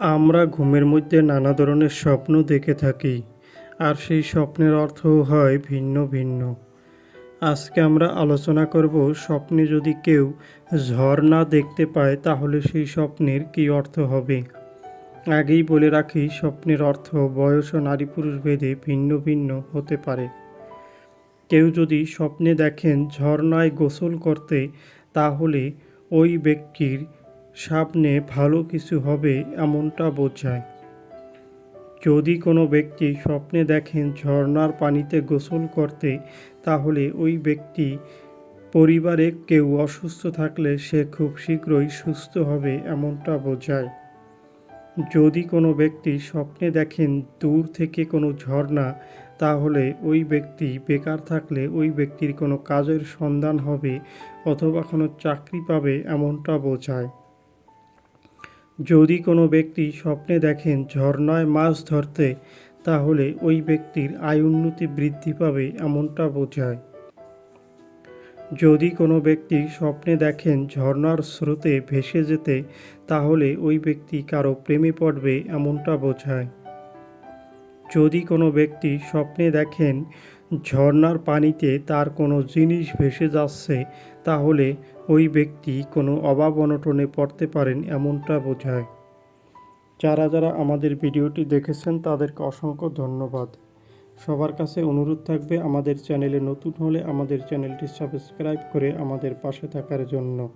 আমরা ঘুমের মধ্যে নানা ধরনের স্বপ্ন দেখে থাকি, আর সেই স্বপ্নের অর্থও হয় ভিন্ন ভিন্ন। আজকে আমরা আলোচনা করব স্বপ্নে যদি কেউ ঝর্ণা দেখতে পায়, তাহলে সেই স্বপ্নের কী অর্থ হবে? আগেই বলে রাখি, স্বপ্নের অর্থ বয়স ও নারী পুরুষ ভেদে ভিন্ন ভিন্ন হতে পারে। কেউ যদি স্বপ্নে দেখেন ঝর্ণায় গোসল করতে, তাহলে ওই ব্যক্তির সামনে ভালো কিছু হবে এমনটা বোঝায়। যদি কোনো ব্যক্তি স্বপ্নে দেখেন ঝর্ণার পানিতে গোসল করতে, তাহলে ওই ব্যক্তি পরিবারে কেউ অসুস্থ থাকলে সে খুব শীঘ্রই সুস্থ হবে এমনটা বোঝায়। যদি কোনো ব্যক্তি স্বপ্নে দেখেন দূর থেকে কোনো ঝর্ণা, তাহলে ওই ব্যক্তি বেকার থাকলে ওই ব্যক্তির কোনো কাজের সন্ধান হবে অথবা কোনো চাকরি পাবে এমনটা বোঝায়। যদি কোনো ব্যক্তি স্বপ্নে দেখেন ঝর্ণায় মাছ ধরতে, তাহলে ওই ব্যক্তির আয় উন্নতি বৃদ্ধি পাবে এমনটা বোঝায়। যদি কোনো ব্যক্তি স্বপ্নে দেখেন ঝর্ণার স্রোতে ভেসে যেতে, তাহলে ওই ব্যক্তি কারও প্রেমে পড়বে এমনটা বোঝায়। যদি কোনো ব্যক্তি স্বপ্নে দেখেন ঝর্ণার পানিতে তার কোনো জিনিস ভেসে যাচ্ছে, তাহলে ওই ব্যক্তি কোনো অভাব অনটনে পড়তে পারেন এমনটা বোঝায়। যারা যারা আমাদের ভিডিওটি দেখেছেন, তাদেরকে অসংখ্য ধন্যবাদ। সবার কাছে অনুরোধ থাকবে, আমাদের চ্যানেলে নতুন হলে আমাদের চ্যানেলটি সাবস্ক্রাইব করে আমাদের পাশে থাকার জন্য।